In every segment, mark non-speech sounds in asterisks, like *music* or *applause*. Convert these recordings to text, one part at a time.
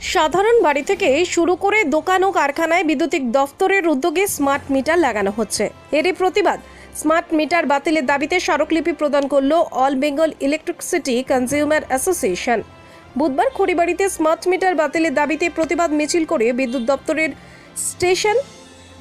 সাধারণ বাড়ি থেকে শুরু করে দোকান ও কারখানায় বিদ্যুতিক দফতরের উদ্যোগে স্মার্ট মিটার লাগানো হচ্ছে। এরই প্রতিবাদ, স্মার্ট মিটার বাতিলের দাবিতে স্মারকলিপি প্রদান করল all Bengal electricity consumer association. বুধবার খড়িবাড়িতে স্মার্ট মিটার বাতিলের দাবিতে প্রতিবাদ মিছিল করে বিদ্যুৎ দপ্তরের স্টেশন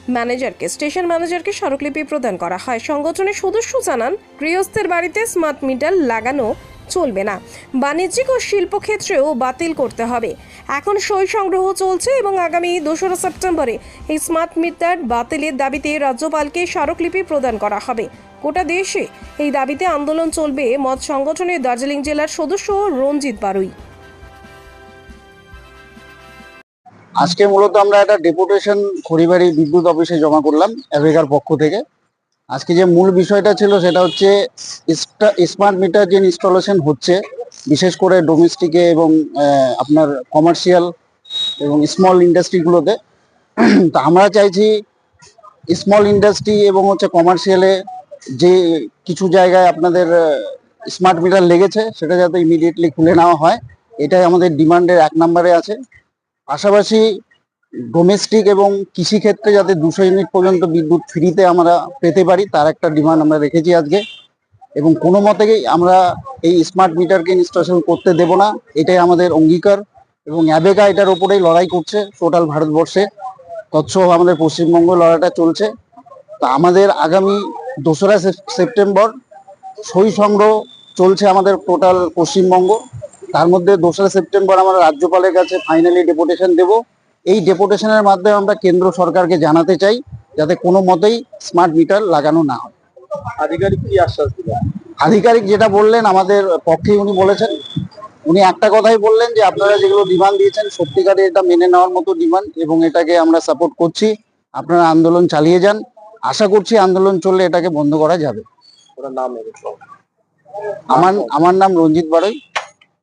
ম্যানেজারকে স্টেশন ম্যানেজারকে স্মারকলিপি প্রদান করা হয়। সংগঠনের সদস্য জানান, গৃহস্থের বাড়িতে স্মার্ট মিটার লাগানো চলবে না। বাণিজ্যিক ও শিল্পক্ষেত্রেও বাতিল করতে হবে। এখন সই সংগ্রহ চলছে এবং আগামী দোসরা সেপ্টেম্বরে এই স্মার্ট মিটার বাতিলের দাবিতে রাজ্যপালকে স্মারকলিপি প্রদান করা হবে। গোটা দেশে এই দাবিতে আন্দোলন চলবে মত সংগঠনের দার্জিলিং জেলার সদস্য রঞ্জিত বারুই। আজকে মূলত আমরা একটা ডেপুটেশন খড়িবাড়ি বিদ্যুৎ অফিসে জমা করলাম অ্যাভেগার পক্ষ থেকে। আজকে যে মূল বিষয়টা ছিল সেটা হচ্ছে স্মার্ট মিটার যে ইনস্টলেশন হচ্ছে বিশেষ করে ডোমেস্টিকে এবং আপনার কমার্শিয়াল এবং স্মল ইন্ডাস্ট্রিগুলোতে *clears throat* তা আমরা চাইছি স্মল ইন্ডাস্ট্রি এবং হচ্ছে কমার্শিয়ালে যে কিছু জায়গায় আপনাদের স্মার্ট মিটার লেগেছে, সেটা যাতে ইমিডিয়েটলি খুলে নেওয়া হয়। এটাই আমাদের ডিমান্ডের এক নম্বরে আছে। পাশাপাশি ডোমেস্টিক এবং কৃষিক্ষেত্রে যাতে দুশো ইউনিট পর্যন্ত বিদ্যুৎ ফ্রিতে আমরা পেতে পারি, তার একটা ডিমান্ড আমরা রেখেছি আজকে। এবং কোনো মতেই আমরা এই স্মার্ট মিটারকে ইনস্টলেশন করতে দেব না। এটাই আমাদের অঙ্গীকার এবং অ্যাবেগা এটার উপরেই লড়াই করছে টোটাল ভারতবর্ষে। তৎসহ আমাদের পশ্চিমবঙ্গ লড়াইটা চলছে। তা আমাদের আগামী দোসরা সেপ- সেপ্টেম্বর সই সংগ্রহ চলছে আমাদের টোটাল পশ্চিমবঙ্গ। তার মধ্যে দোসরা সেপ্টেম্বর আমরা রাজ্যপালের কাছে ফাইনালি ডেপুটেশন দেব। এই ডেপুটেশনের মাধ্যমে আমরা কেন্দ্র সরকারকে জানাতে চাই যাতে কোনো মতেই স্মার্ট মিটার লাগানো না হয়। আধিকারিক কি আশ্বাস দিলেন? আধিকারিক যেটা বললেন আমাদের পক্ষে উনি বলেছেন। উনি একটা কথাই বললেন যে আপনারা যেগুলো ডিমান্ড দিয়েছেন সত্যিকারে এটা মেনে নেওয়ার মতো ডিমান্ড এবং এটাকে আমরা সাপোর্ট করছি। আপনারা আন্দোলন চালিয়ে যান। আশা করছি আন্দোলন চললে এটাকে বন্ধ করা যাবে। আমার আমার নাম রঞ্জিত বাড়ই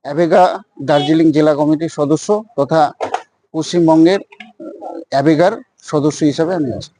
অ্যাবেগা দার্জিলিং জেলা কমিটির সদস্য তথা পশ্চিমবঙ্গের অ্যাবেগার সদস্য হিসাবে আমি আছি।